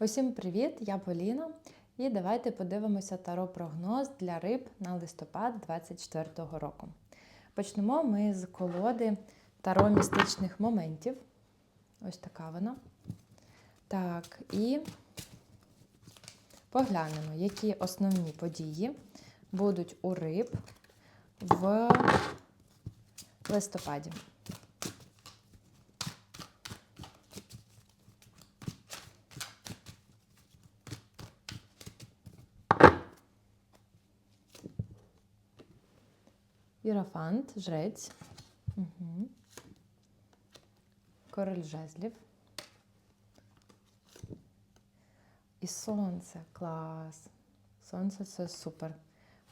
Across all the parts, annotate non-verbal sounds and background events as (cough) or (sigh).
Усім привіт! Я Поліна. І давайте подивимося таро-прогноз для риб на листопад 2024 року. Почнемо ми з колоди таро містичних моментів. Ось така вона. Так, і поглянемо, які основні події будуть у риб в листопаді. Єрофант, жрець. Угу. Король жезлів. І сонце. Клас. Сонце це супер.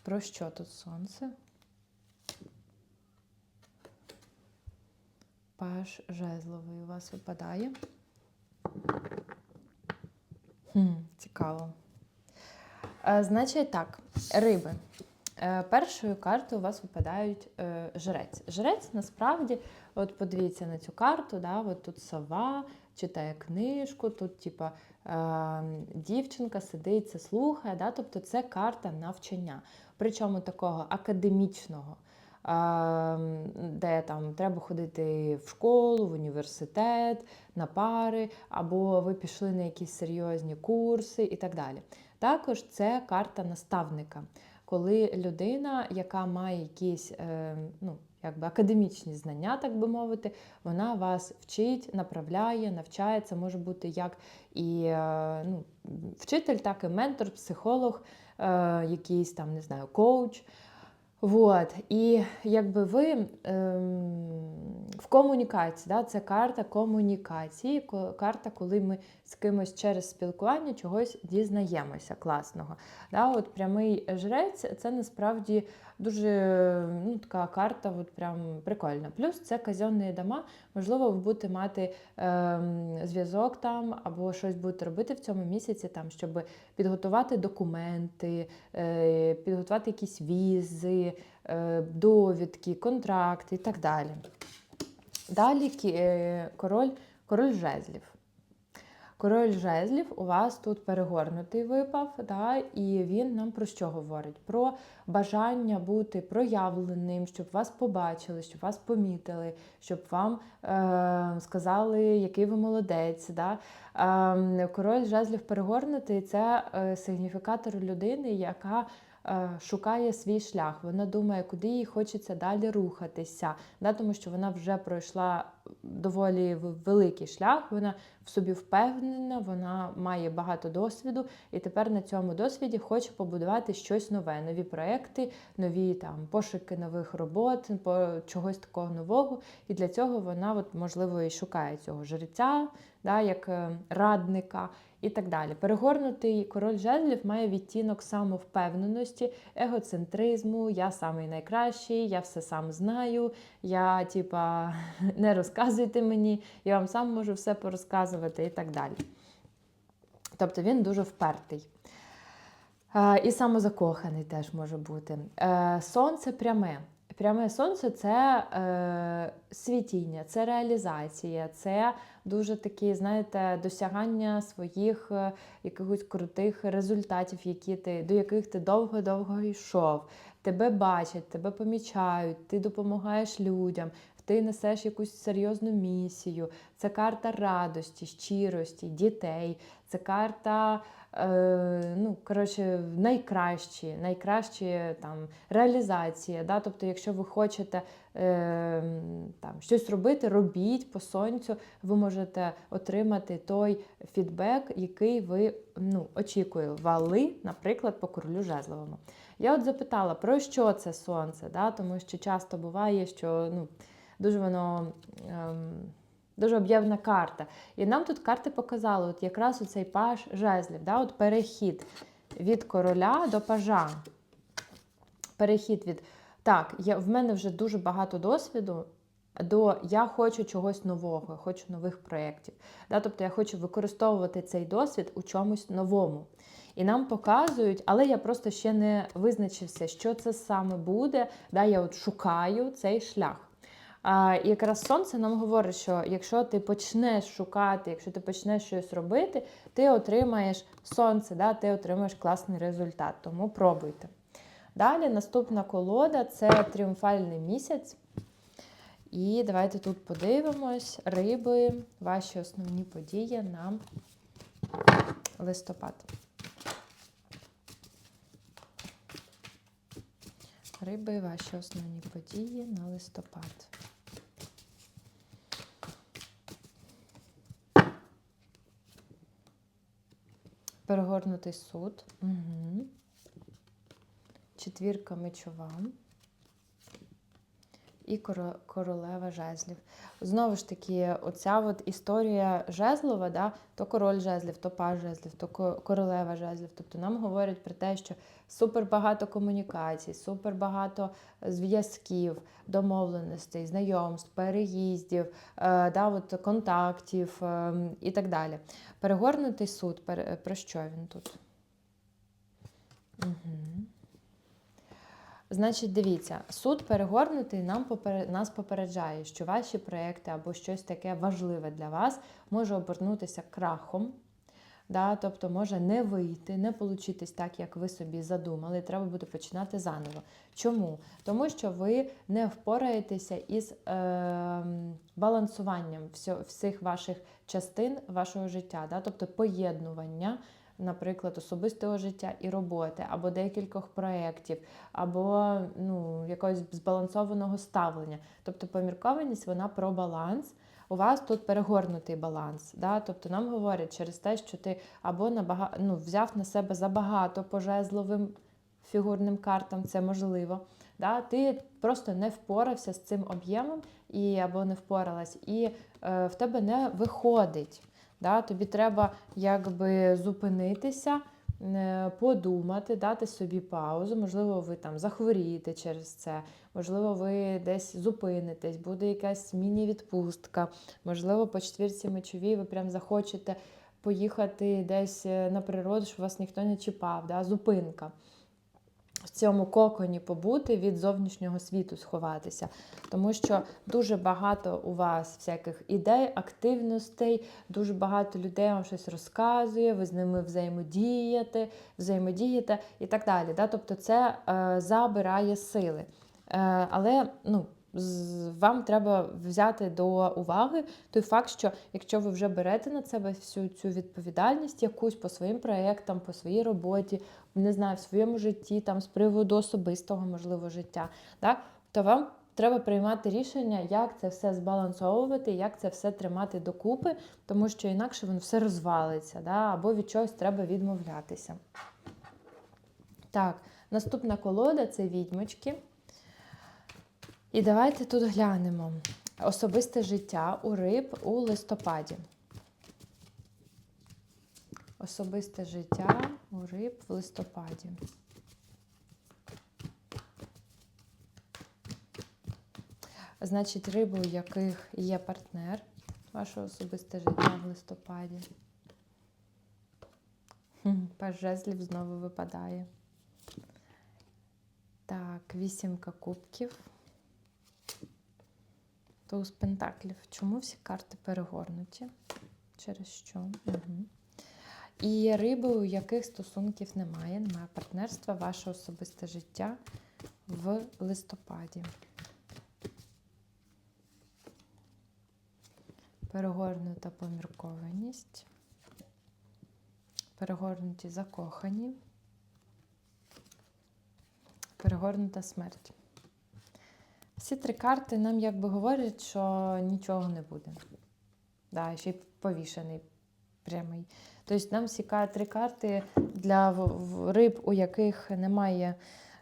Про що тут сонце? Паш жезловий у вас випадає. Хм, Цікаво. Е, Значить так, риби. Е, Першою картою у вас випадають е, жрець. Жрець насправді, от подивіться на цю карту, да, от тут сова читає книжку, тут типа, е, дівчинка сидить, це слухає. Да, тобто це карта навчання. Причому такого академічного, е, де там треба ходити в школу, в університет, на пари, або ви пішли на якісь серйозні курси і так далі. Також це карта наставника коли людина, яка має якісь е, ну, якби академічні знання, так би мовити, вона вас вчить, направляє, навчає. Це може бути як і е, ну, вчитель, так і ментор, психолог, е, якийсь там, не знаю, коуч. Вот. І якби ви ем, в комунікації, да, це карта комунікації, карта, коли ми з кимось через спілкування чогось дізнаємося класного. Да, от Прямий жрець це насправді дуже ну, така карта от прям прикольна. Плюс це казенні дома, можливо, ви будете мати ем, зв'язок там або щось будете робити в цьому місяці, там, щоб підготувати документи, е, підготувати якісь візи. Е, довідки, контракти і так далі. Далі е, король, король жезлів. Король жезлів у вас тут перегорнутий випав, да, і він нам про що говорить? Про бажання бути проявленим, щоб вас побачили, щоб вас помітили, щоб вам е, сказали, який ви молодець. Да. Е, Король жезлів перегорнутий це е, сигніфікатор людини, яка шукає свій шлях. Вона думає, куди їй хочеться далі рухатися, да, тому що вона вже пройшла доволі великий шлях. Вона в собі впевнена, вона має багато досвіду, і тепер на цьому досвіді хоче побудувати щось нове, нові проекти, нові там пошуки нових робот, чогось такого нового. І для цього вона, от, можливо, і шукає цього жреця, да, як е, радника і так далі. Перегорнутий король жезлів має відтінок самовпевненості, егоцентризму, я самий найкращий, я все сам знаю, я, типа, (laughs) не розказуйте мені, я вам сам можу все порозказувати і так далі. Тобто він дуже впертий. І самозакоханий теж може бути. Е, сонце пряме. Пряме сонце це е, світіння, це реалізація, це дуже такі, знаєте, досягання своїх е, якихось крутих результатів, які ти, до яких ти довго-довго йшов. Тебе бачать, тебе помічають, ти допомагаєш людям, ти несеш якусь серйозну місію. Це карта радості, щирості, дітей, це карта е, ну, коротше, найкращі, найкращі там, реалізації. Да? Тобто, якщо ви хочете е, там, щось робити, робіть по сонцю, ви можете отримати той фідбек, який ви ну, очікували, наприклад, по королю жезловому. Я от запитала, про що це сонце, да? тому що часто буває, що ну, дуже воно. Ем, Дуже об'ємна карта. І нам тут карти показали от якраз оцей паж жезлів, да, от перехід від короля до пажа. Перехід від. Так, я, в мене вже дуже багато досвіду. До я хочу чогось нового, я хочу нових проєктів. Да? Тобто я хочу використовувати цей досвід у чомусь новому. І нам показують, але я просто ще не визначився, що це саме буде. Да? Я от шукаю цей шлях. А, якраз сонце нам говорить, що якщо ти почнеш шукати, якщо ти почнеш щось робити, ти отримаєш сонце, да, ти отримаєш класний результат. Тому пробуйте. Далі наступна колода це тріумфальний місяць. І давайте тут подивимось риби, ваші основні події на листопад. Риби, ваші основні події на листопад. Перегорнутий суд. Угу. Четвірка мечова. І королева жезлів. Знову ж таки, оця от історія жезлова, да, то король жезлів, то паж жезлів, то королева жезлів. Тобто нам говорять про те, що супер багато комунікацій, супер багато зв'язків, домовленостей, знайомств, переїздів, е, да, от, контактів е, і так далі. Перегорнутий суд, про що він тут? Угу. Значить, дивіться, суд перегорнутий нам попер... нас попереджає, що ваші проекти або щось таке важливе для вас може обернутися крахом. Да? Тобто може не вийти, не получитись так, як ви собі задумали. Треба буде починати заново. Чому? Тому що ви не впораєтеся із е, балансуванням всіх ваших частин вашого життя, да? тобто поєднування наприклад, особистого життя і роботи, або декількох проєктів, або ну, якогось збалансованого ставлення. Тобто поміркованість вона про баланс. У вас тут перегорнутий баланс. Да? Тобто нам говорять через те, що ти або набага... ну, взяв на себе забагато по жезловим фігурним картам, це можливо. Да? Ти просто не впорався з цим об'ємом і або не впоралась, і е, в тебе не виходить. Да? Тобі треба якби зупинитися, е, подумати, дати собі паузу. Можливо, ви там захворієте через це, можливо, ви десь зупинитесь, буде якась міні-відпустка, можливо, по четвірці мечовій ви прям захочете поїхати десь е, на природу, щоб вас ніхто не чіпав. Да? Зупинка. В цьому коконі побути від зовнішнього світу сховатися, тому що дуже багато у вас всяких ідей, активностей, дуже багато людей вам щось розказує, ви з ними взаємодієте, взаємодієте і так далі. Да? Тобто це е, забирає сили. Е, але ну, вам треба взяти до уваги той факт, що якщо ви вже берете на себе всю цю відповідальність якусь по своїм проєктам, по своїй роботі, не знаю, в своєму житті, там з приводу особистого, можливо, життя, да, то вам треба приймати рішення, як це все збалансовувати, як це все тримати докупи, тому що інакше воно все розвалиться, да, або від чогось треба відмовлятися. Так, наступна колода це відьмочки. І давайте тут глянемо. Особисте життя у риб у листопаді. Особисте життя у риб в листопаді. Значить, риби, у яких є партнер, ваше особисте життя в листопаді. Паж жезлів знову випадає. Так, вісімка кубків. Туз пентаклів. Чому всі карти перегорнуті? Через що? Угу. І риби, у яких стосунків немає, немає партнерства, ваше особисте життя в листопаді. Перегорнута поміркованість. Перегорнуті закохані. Перегорнута смерть. Всі три карти нам якби говорять, що нічого не буде. Да, ще й повішений прямий. Тобто нам всі три карти для риб, у яких немає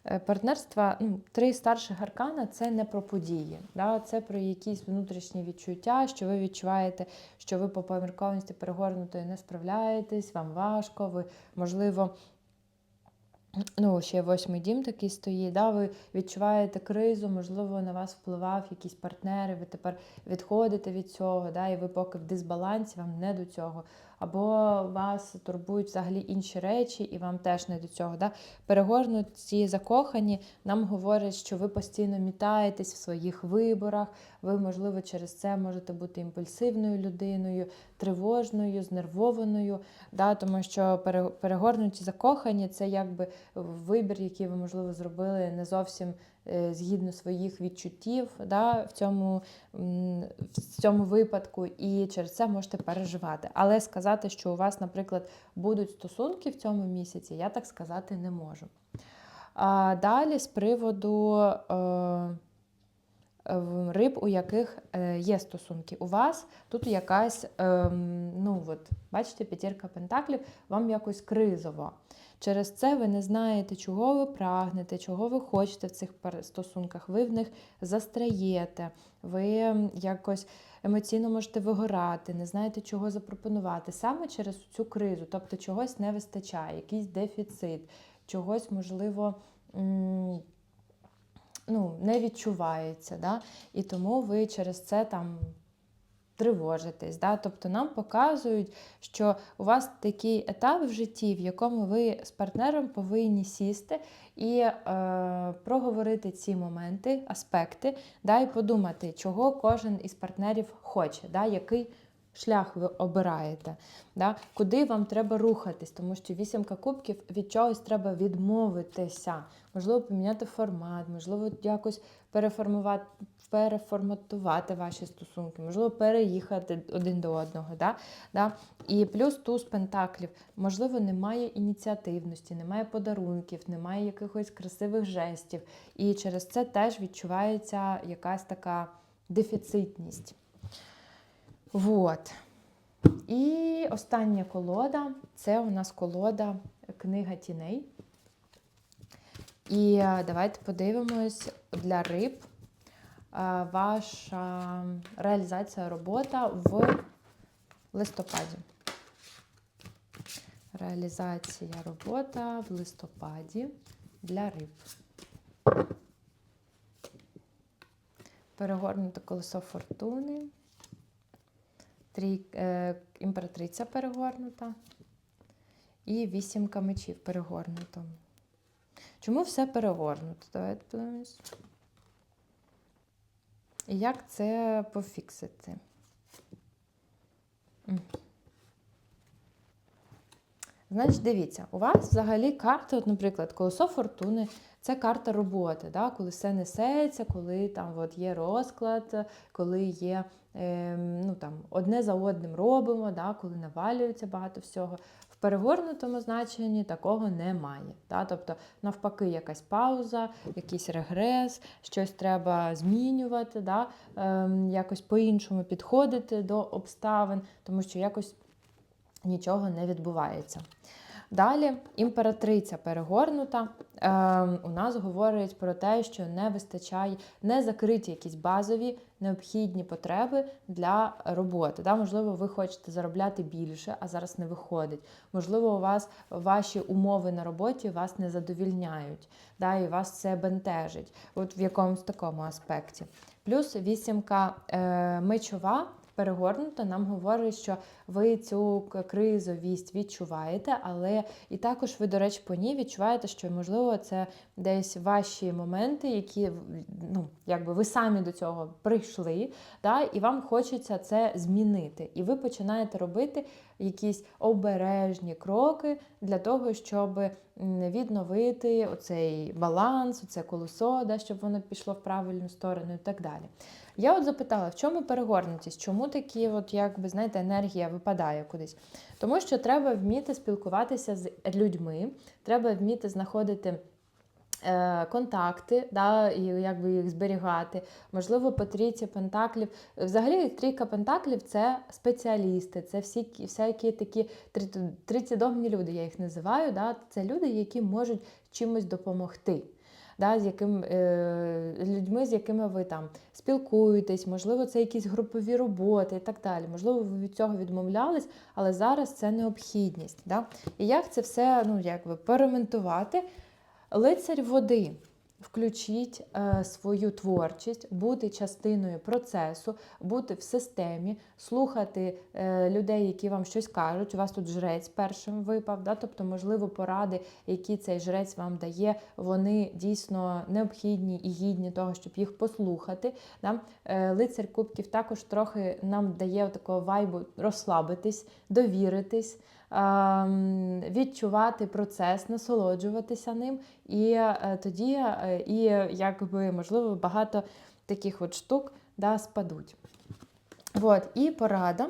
е, партнерства. Ну, три старших аркана це не про події. Да? Це про якісь внутрішні відчуття, що ви відчуваєте, що ви по поміркованості перегорнутої не справляєтесь, вам важко, ви, можливо, Ну, ще восьмий дім такий стоїть. Да? Ви відчуваєте кризу, можливо, на вас впливав якісь партнери, ви тепер відходите від цього, да? і ви поки в дисбалансі, вам не до цього. Або вас турбують взагалі інші речі, і вам теж не до цього. Да? Перегорнуті закохані нам говорять, що ви постійно мітаєтесь в своїх виборах, ви, можливо, через це можете бути імпульсивною людиною, тривожною, знервованою, да? тому що перегорнуті закохані це якби вибір, який ви, можливо, зробили не зовсім згідно своїх відчуттів да, в, цьому, в цьому випадку, і через це можете переживати. Але сказати, що у вас, наприклад, будуть стосунки в цьому місяці, я так сказати не можу. А далі з приводу. Е, риб, у яких е, є стосунки. У вас тут якась, ем, ну от, бачите, п'ятірка пентаклів, вам якось кризово. Через це ви не знаєте, чого ви прагнете, чого ви хочете в цих стосунках. Ви в них застряєте, ви якось емоційно можете вигорати, не знаєте, чого запропонувати. Саме через цю кризу, тобто чогось не вистачає, якийсь дефіцит, чогось, можливо. ну, не відчувається. Да? І тому ви через це там тривожитесь. Да? Тобто нам показують, що у вас такий етап в житті, в якому ви з партнером повинні сісти і е, проговорити ці моменти, аспекти, да? і подумати, чого кожен із партнерів хоче, да? який шлях ви обираєте, да? куди вам треба рухатись, тому що вісімка кубків від чогось треба відмовитися. Можливо, поміняти формат, можливо, якось переформувати, переформатувати ваші стосунки, можливо, переїхати один до одного. Да? Да? І плюс туз пентаклів. Можливо, немає ініціативності, немає подарунків, немає якихось красивих жестів. І через це теж відчувається якась така дефіцитність. Вот. І остання колода це у нас колода Книга тіней. І е, давайте подивимось для риб е, ваша реалізація робота в листопаді. Реалізація робота в листопаді для риб. Перегорнуте колесо фортуни. Трій, е, імператриця перегорнута. І вісімка мечів перегорнуто. Чому все перегорнуто? Давайте подивимось. І як це пофіксити? Значить, дивіться, у вас взагалі карта, от, наприклад, колесо фортуни це карта роботи, да? коли все несеться, коли там от, є розклад, коли є е, ну, там, одне за одним робимо, да? коли навалюється багато всього. В перегорнутому значенні такого немає. Да? Тобто, навпаки, якась пауза, якийсь регрес, щось треба змінювати, да? ем, якось по-іншому підходити до обставин, тому що якось нічого не відбувається. Далі імператриця перегорнута е, у нас говорить про те, що не вистачає, не закриті якісь базові необхідні потреби для роботи. Да? Можливо, ви хочете заробляти більше, а зараз не виходить. Можливо, у вас ваші умови на роботі вас не задовільняють, да? і вас це бентежить, от в якомусь такому аспекті. Плюс вісімка е, мечова. Перегорнута нам говорить, що ви цю кризовість відчуваєте, але і також ви, до речі, по ній відчуваєте, що можливо це десь ваші моменти, які ну, якби ви самі до цього прийшли, да, і вам хочеться це змінити. І ви починаєте робити якісь обережні кроки для того, щоб відновити оцей баланс, оце колесо, да, щоб воно пішло в правильну сторону і так далі. Я от запитала, в чому перегорнутість? Чому такі, от, якби, знаєте, енергія випадає кудись? Тому що треба вміти спілкуватися з людьми, треба вміти знаходити. е, Контакти, да, і якби їх зберігати. Можливо, по трійці пентаклів. Взагалі, трійка пентаклів це спеціалісти, це всі всякі такі трицідомні люди, я їх називаю. Да? Це люди, які можуть чимось допомогти. Да, з яким, е, людьми, з якими ви там спілкуєтесь, можливо, це якісь групові роботи і так далі. Можливо, ви від цього відмовлялись, але зараз це необхідність. Да? І як це все ну, якби, перементувати? Лицарь води. Включіть е, свою творчість, бути частиною процесу, бути в системі, слухати е, людей, які вам щось кажуть. У вас тут жрець першим випав, да? тобто, можливо, поради, які цей жрець вам дає, вони дійсно необхідні і гідні того, щоб їх послухати. Да? Е, лицар Кубків також трохи нам дає такого вайбу розслабитись, довіритись. Ем, Відчувати процес, насолоджуватися ним, і е, тоді е, і якби можливо багато таких от штук да, спадуть. От, і порада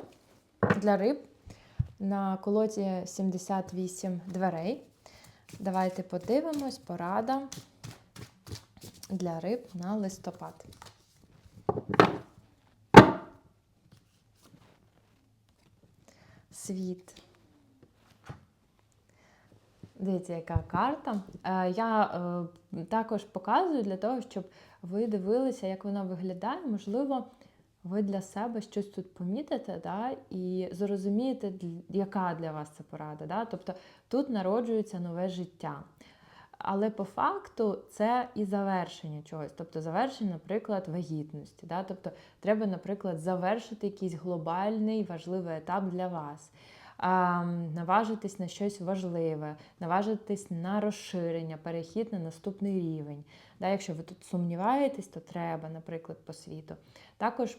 для риб на колоді 78 дверей. Давайте подивимось, порада для риб на листопад. Світ. Дивіться, яка карта. Е, Я е, також показую для того, щоб ви дивилися, як вона виглядає. Можливо, ви для себе щось тут помітите да, і зрозумієте, яка для вас це порада. Да? Тобто тут народжується нове життя. Але по факту це і завершення чогось. Тобто завершення, наприклад, вагітності. Да? Тобто треба, наприклад, завершити якийсь глобальний важливий етап для вас. Наважитись на щось важливе, наважитись на розширення, перехід на наступний рівень. Да, якщо ви тут сумніваєтесь, то треба, наприклад, по світу. Також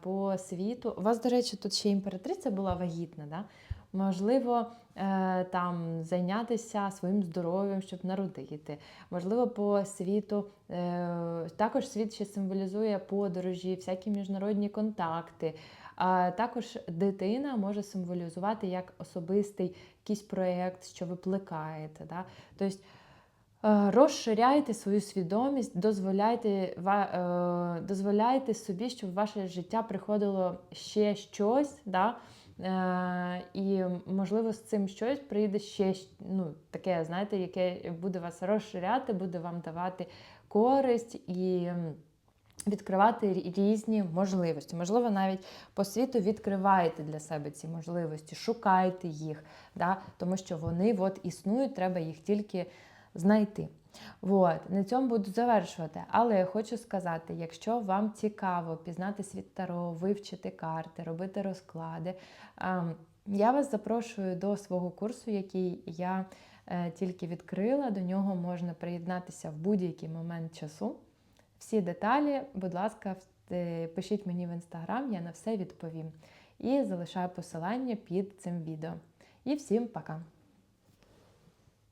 по світу. У вас, до речі, тут ще імператриця була вагітна. Да? Можливо, е, там зайнятися своїм здоров'ям, щоб народити. Можливо, по світу е, також світ ще символізує подорожі, всякі міжнародні контакти. А також дитина може символізувати як особистий якийсь проєкт, що ви плекаєте. Да? Тобто е, розширяйте свою свідомість, дозволяйте, е, дозволяйте собі, щоб в ваше життя приходило ще щось. Да? Е, І, можливо, з цим щось прийде ще ну, таке, знаєте, яке буде вас розширяти, буде вам давати користь і відкривати різні можливості. Можливо, навіть по світу відкриваєте для себе ці можливості, шукайте їх, да? тому що вони от існують, треба їх тільки знайти. От, на цьому буду завершувати. Але я хочу сказати: якщо вам цікаво пізнати світ Таро, вивчити карти, робити розклади, ем, я вас запрошую до свого курсу, який я е, тільки відкрила. До нього можна приєднатися в будь-який момент часу. Всі деталі, будь ласка, е, пишіть мені в інстаграм, я на все відповім. І залишаю посилання під цим відео. І всім пока!